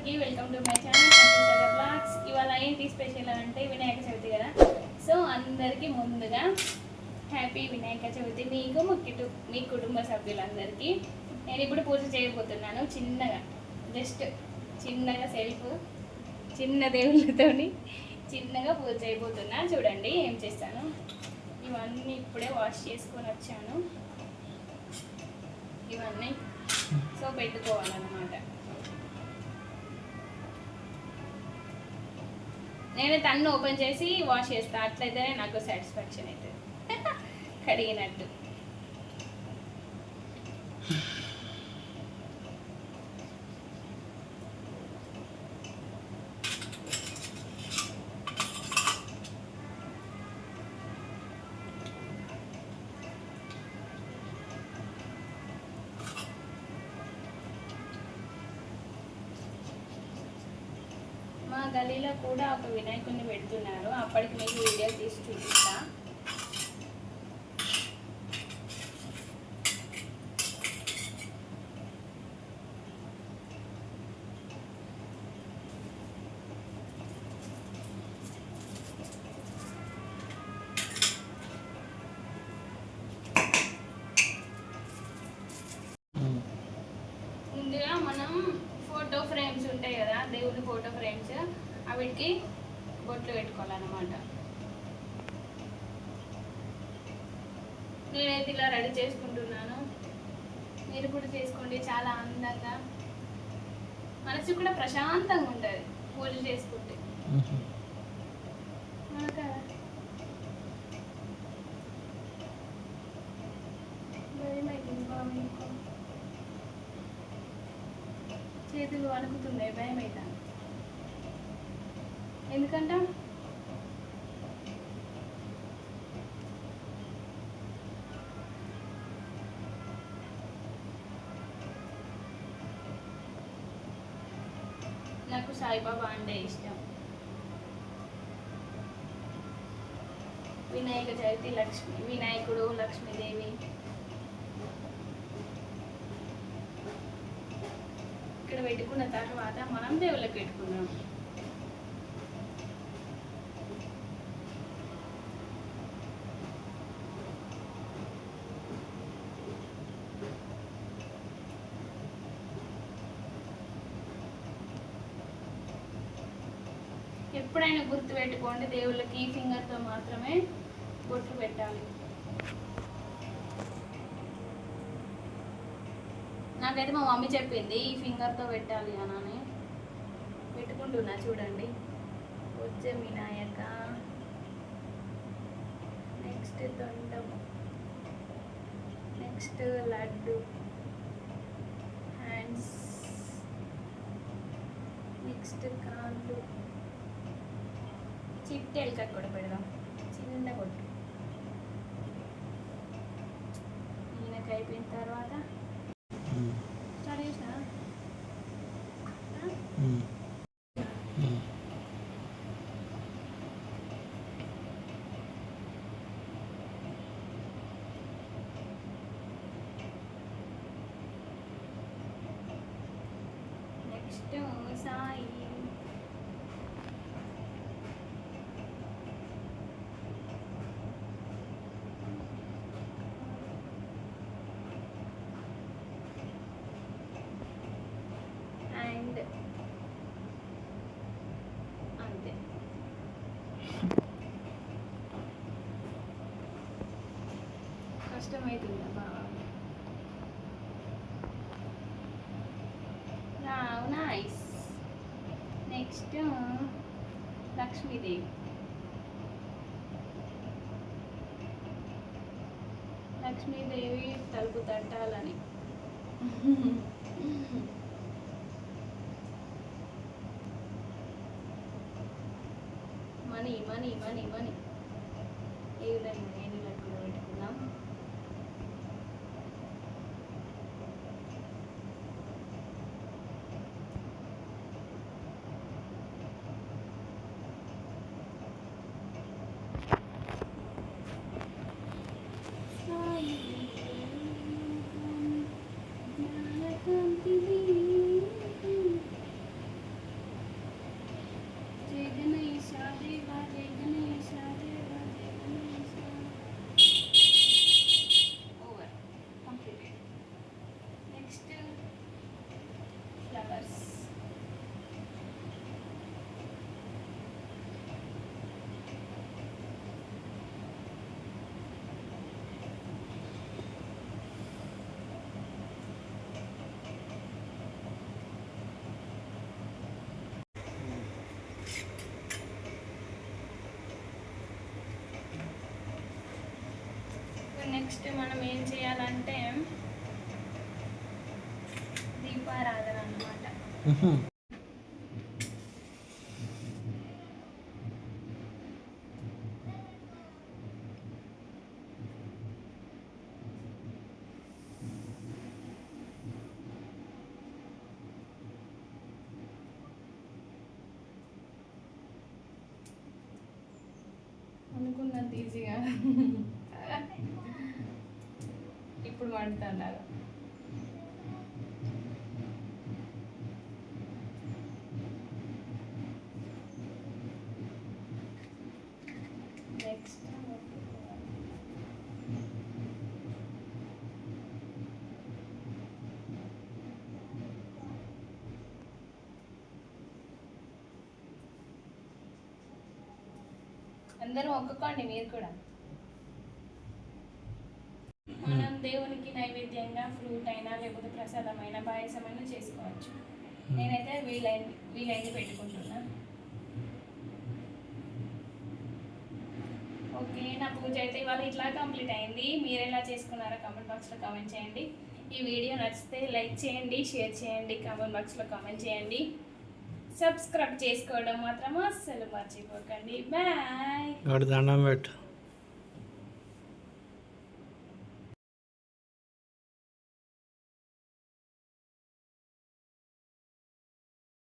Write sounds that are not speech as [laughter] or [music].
అందరికీ welcome to my channel vlogs ఇవాళ ఏంటి స్పెషల్ అంటే వినాయక చవితి కదా. సో అందరికీ ముందుగా హ్యాపీ వినాయక చవితి. మీకు మా కుటు మీ కుటుంబ సభ్యులందరికీ నేను ఇప్పుడు పూజ చేయబోతున్నాను చిన్నగా. జస్ట్ చిన్నగా సెల్ఫ్ చిన్న దేవుళ్ళతోని చిన్నగా పూజ చేయబోతున్నా. చూడండి ఏం చేస్తాను. ఇవన్నీ ఇప్పుడే వాష్ చేసుకొని వచ్చాను. ఇవన్నీ. సో పెట్టుకోవాలన్నమాట. నేను తన్ను ఓపెన్ చేసి వాష్ చేస్తా. అట్లయితేనే నాకు సాటిస్ఫాక్షన్ అవుతుంది [laughs] కడిగినట్టు. గలీలో కూడా ఒక వినాయకుడిని పెడుతున్నారు. అప్పటికి మీకు వీడియో తీసి చూపిస్తాను అవిటికి బొట్లు పెట్టుకోవాలన్నమాట. నేనైతే ఇలా రెడీ చేసుకుంటున్నాను. మీరు కూడా చేసుకోండి చాలా అందంగా. మనసు కూడా ప్రశాంతంగా ఉంటుంది పూజ చేసుకుంటే. చేతులు వణుకుతున్నాయి భయం అవుతాను ఎందుకంట? నాకు సాయిబాబా అంటే ఇష్టం. వినాయక చవితి లక్ష్మి వినాయకుడు లక్ష్మీదేవి. ఇక్కడ పెట్టుకున్న తర్వాత మనం దేవుళ్ళకి పెట్టుకున్నాం ఎప్పుడైనా గుర్తు పెట్టుకోండి దేవుళ్ళకి ఈ ఫింగర్తో మాత్రమే బొట్లు పెట్టాలి. నాకైతే మా మమ్మీ చెప్పింది ఈ ఫింగర్తో పెట్టాలి అని పెట్టుకుంటున్నా చూడండి. వచ్చే వినాయక. నెక్స్ట్ తొండం నెక్స్ట్ లడ్డు. హ్యాండ్స్. నెక్స్ట్ కాళ్ళు చిట్టెలక కూడా పెడదాం చిన్న కొట్టు ఈయనకి అయిపోయిన తర్వాత స్టార్ట్ చేసినా నెక్స్ట్ సాయి లక్ష్మీదేవి. లక్ష్మీదేవి తలుపు తట్టాలని. Money money money money. ఏ విధంగా నెక్స్ట్ మనం ఏం చేయాలంటే దీపారాధన అన్నమాట ఉహు. అనుకున్నంత ఈజీగా వండుతున్నారు నెక్స్ట్ అందరూ ఒక్కొక్కండి మీరు కూడా మనం దేవునికి నైవేద్యంగా ఫ్రూట్ అయినా లేకపోతే ప్రసాదమైన పాయసమైనా చేసుకోవచ్చు. నేనైతే వీలైంది వీలైంది పెట్టుకుంటున్నా. ఓకే నా పూజ అయితే ఇవాళ ఇట్లా కంప్లీట్ అయింది. మీరు ఎలా చేసుకున్నారో కామెంట్ బాక్స్లో కామెంట్ చేయండి. ఈ వీడియో నచ్చితే లైక్ చేయండి షేర్ చేయండి కామెంట్ బాక్స్లో కామెంట్ చేయండి. సబ్స్క్రైబ్ చేసుకోవడం మాత్రం అస్సలు మర్చిపోకండి. బాయ్ దండం పెట్టు.